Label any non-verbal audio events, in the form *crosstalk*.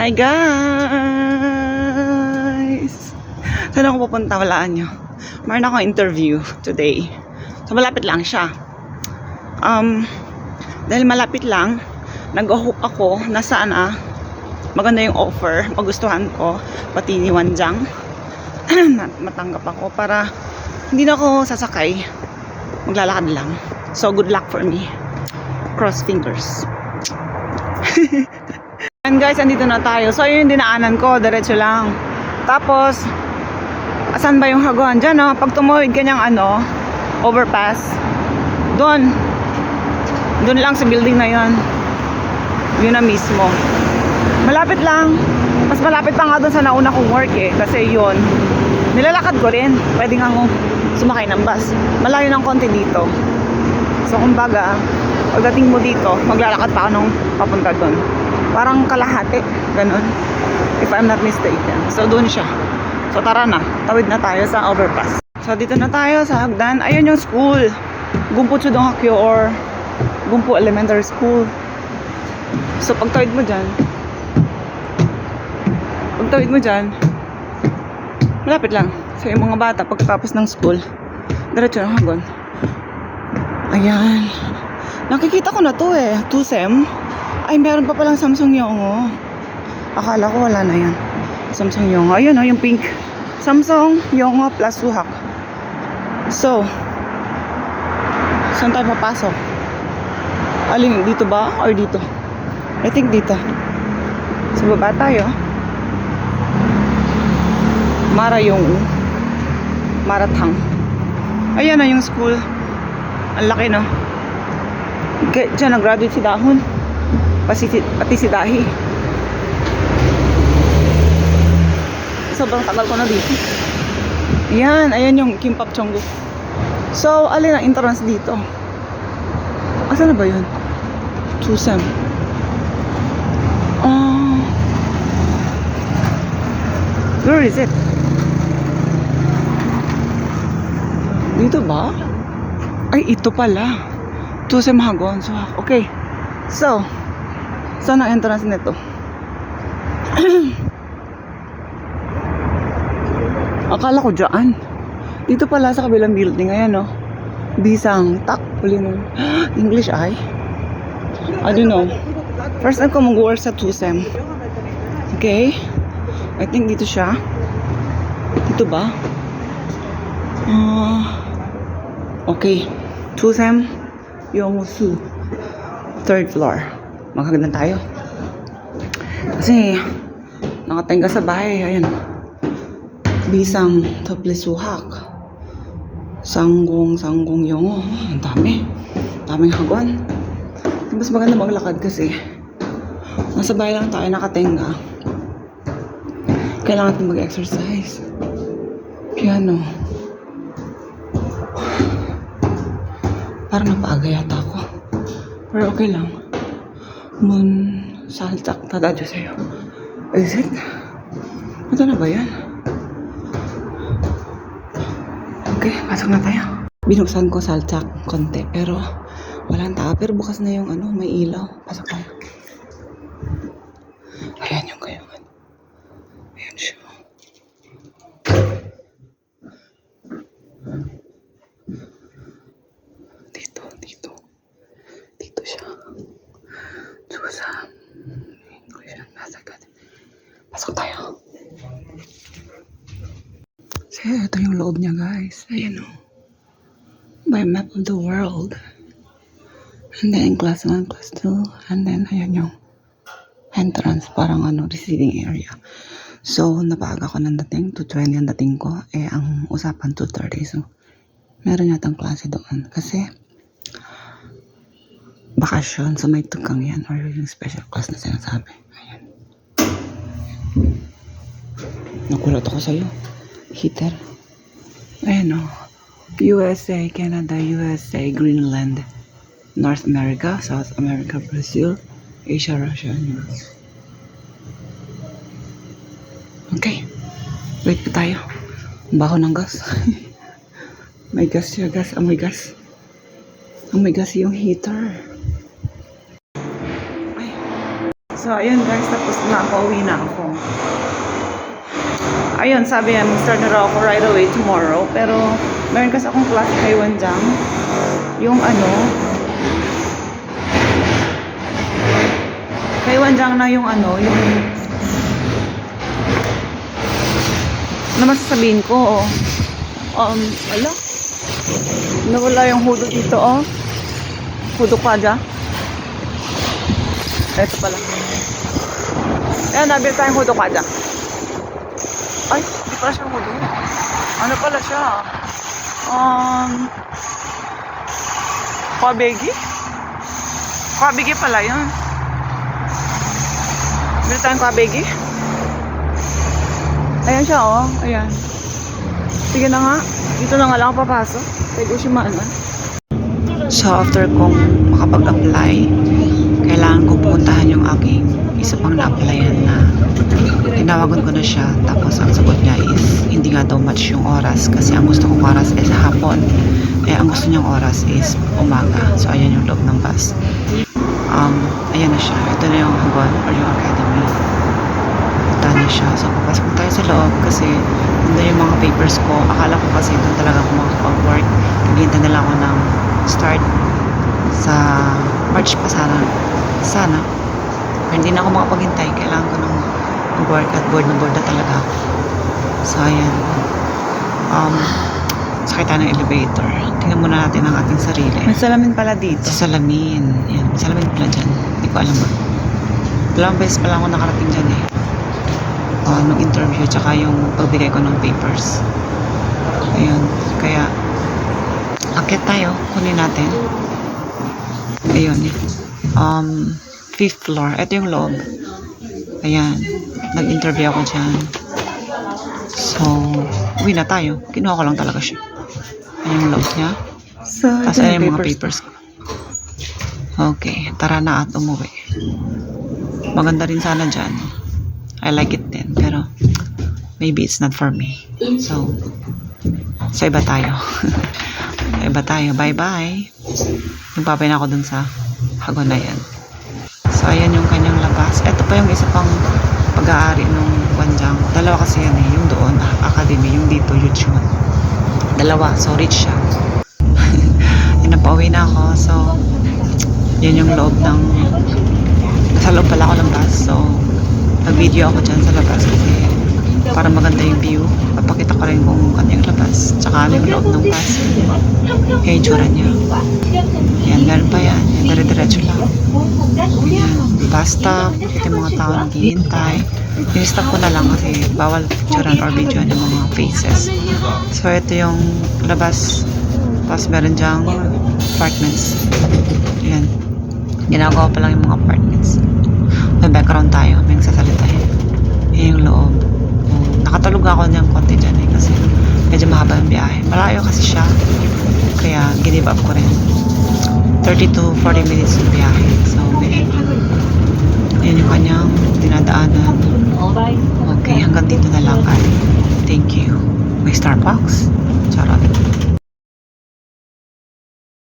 Hi guys! Saan ako pupunta? Walaan nyo. Mayroon akong interview today. So malapit lang siya. Um, dahil malapit lang, nag-hook ako na sana maganda yung offer, magustuhan ko, pati ni Wanjang. *clears throat* Mat- matanggap ako para hindi na ako sasakay. Maglalakad lang. So good luck for me. Cross fingers. *laughs* And guys, andito na tayo. So, yun yung dinaanan ko. Diretso lang. Tapos, asan ba yung haguan? Diyan, no? Pag tumuhid kanyang ano, overpass. Doon. Doon lang sa building na yun. Yun na mismo. Malapit lang. Mas malapit pa nga doon sa nauna kong work eh. Kasi yun, nilalakad ko rin. Pwede nga akong sumakay ng bus. Malayo ng konti dito. So, kumbaga, pagdating mo dito, maglalakad pa ako nung papunta doon. Parang kalahati, ganun. If I'm not mistaken. So, doon siya. So, tara na. Tawid na tayo sa overpass. So, dito na tayo sa hagdan. Ayun yung school. Gumpo Chudong Hakyo or Gumpo Elementary School. So, pagtawid mo dyan, pagtawid mo dyan, malapit lang. So, yung mga bata, pagkatapos ng school, diretso ng hagon. Ayan. Nakikita ko na to eh. 2SEM. Ay, meron pa palang Samsung Yongo. Akala ko wala na yan. Samsung Yongo. Ayun o, yung pink. Samsung Yongo plus Suhak. So, saan tayo papasok? Alin, dito ba? Or dito? I think dito. Sa baba tayo. Mara Yongo. Maratang. Ayan na yung school. Ang laki no. Diyan, nag-graduate si Dahon. Pati, pati si Dahi. Sobrang tagal ko na dito. Yan, ayan yung Kimpap Chongguk. So, alin ang entrance dito? Asa na ba yun? Tusem. Oh. Where is it? Dito ba? Ay, ito pala. Tusem Hagon. So, okay. So, saan ang entrance nito? *clears throat* Akala ko dyan. Dito pala sa kabilang building. Ayan, no? Bisang tak. Huli nun. *gasps* English ay? I don't know. First time ko mag-work sa Tusem. Okay. I think dito siya. Dito ba? Ah... okay. Tusem Yongsu. Third floor. Magkaganda tayo. Kasi, nakatenga sa bahay. Ayan. Bisang Toplisuhak. Sanggong, sanggong yongo. Ang dami. Daming hagwan. Mas maganda maglakad kasi nasa bahay lang tayo nakatenga. Kailangan natin mag-exercise. Piano. Parang napaaga yata ako. Pero okay lang. Mun saltak tadadyo sa'yo. Is it? Ito na ba yan? Okay, pasok na tayo. Binuksan ko saltak konti, pero walang tao. Pero bukas na yung ano, may ilaw. Pasok tayo. Ayan yung kayungan. Ayan siya. Dito, dito. Dito siya. Susa. English and Masagat. Pasok tayo. So, ito yung loob niya, guys. Ayan o. By map of the world. And then, class 1, class 2. And then, ayan yung entrance. Parang ano, receiving area. So, napaaga ko ng dating. 2.20 ang dating ko. Eh, ang usapan 2.30. So, meron yatang klase doon. Kasi, bakasyon. So, may tukang yan. Or yung special class na sinasabi. Ayan. Nakulat ako sa'yo. Heater. Ayan o. USA, Canada, USA, Greenland, North America, South America, Brazil, Asia, Russia, and Europe. Okay. Wait pa tayo. Baho ng gas. *laughs* may gas siya, gas. Amoy gas. Amoy gas yung heater. Ay. So, ayun guys, tapos na ako, uwi na ako. Ayun, sabi niya, mag-start na raw ako right away tomorrow. Pero, meron kasi akong klase kay Wanjang. Yung ano, kay Wanjang na yung ano, yung ano masasabihin ko, oh. Um, ala. Nawala yung hudo dito, oh. Hudo pa dyan. Ito pala. Ayan, nabili tayong hudo ka dyan. Ay, hindi pala siya hudo. Ano pala siya? Um, kwabegi? Kwabegi pala yun. Bili tayong kwabegi? Ayan siya, oh. Ayan. Sige na nga. Dito na nga lang papasok. Kay Gushimana. So, after kong makapag-apply, kailangan ko puntahan yung aking isa pang na-applyan na tinawagan ko na siya. Tapos, ang sagot niya is, hindi nga daw match yung oras kasi ang gusto kong oras is hapon. Eh, ang gusto niyang oras is umaga. So, ayan yung loob ng bus. Um, ayan na siya. Ito na yung Hagon or yung academy. Ito na siya. So, papasok tayo sa loob kasi nandun yung mga papers ko. Akala ko kasi doon talaga ako makakapag-work. Naghihintay na lang ako ng start sa March pa sana. Sana. Pero hindi na ako makapaghintay. Kailangan ko ng mag-work at board na board na talaga ako. So, ayan. Um, sakay tayo ng elevator. Tingnan muna natin ang ating sarili. May salamin pala dito. Sa salamin. Yan. May salamin pala dyan. Hindi ko alam ah. Dalawang beses pa lang ako nakarating dyan eh. Uh, nung interview, tsaka yung pagbigay ko ng papers. Ayun. Kaya, akit tayo. Kunin natin. Ayun. Um, fifth floor. Ito yung loob. Ayan. Nag-interview ako dyan. So, uwi na tayo. Kinuha ko lang talaga siya. Ayan yung loob niya. So, Tapos ayan yung mga papers ko. Okay, tara na at umuwi. Maganda rin sana dyan. I like it din, pero maybe it's not for me. So, sa iba tayo. sa *laughs* iba tayo. Bye-bye. Nagpapay na ako dun sa hagon na yan. So, ayan yung kanyang labas. Ito pa yung isa pang pag-aari nung Wanjang. Dalawa kasi yan eh. Yung doon, academy. Yung dito, YouTube. Dalawa. So, rich siya. *laughs* Yun, napauwi na ako. So, yun yung loob ng nasa loob pala ako ng bus. So, nag-video ako dyan sa labas kasi para maganda yung view. Papakita ko rin kung ano yung labas. Yung loob ng bus. Yung itsura niya. Yan, meron pa yan. Yan, dire-diretso lang. Stop. Ito yung mga tao naghihintay. Ini-stop ko na lang kasi bawal picturean or videoan yung mga faces. So, ito yung labas. Tapos meron dyang apartments. Yan. Ginagawa pa lang yung mga apartments. May background tayo. May nagsasalita yan. Yan yung loob. Nakatulog ako niyang konti dyan eh kasi medyo mahaba yung biyahe. Malayo kasi siya. Kaya give up ko rin. 30 to 40 minutes yung biyahe. So, ganyan. Yan yung kanyang dinadaanan. Okay, hanggang dito na lang guys. Thank you. May Starbucks. Charot.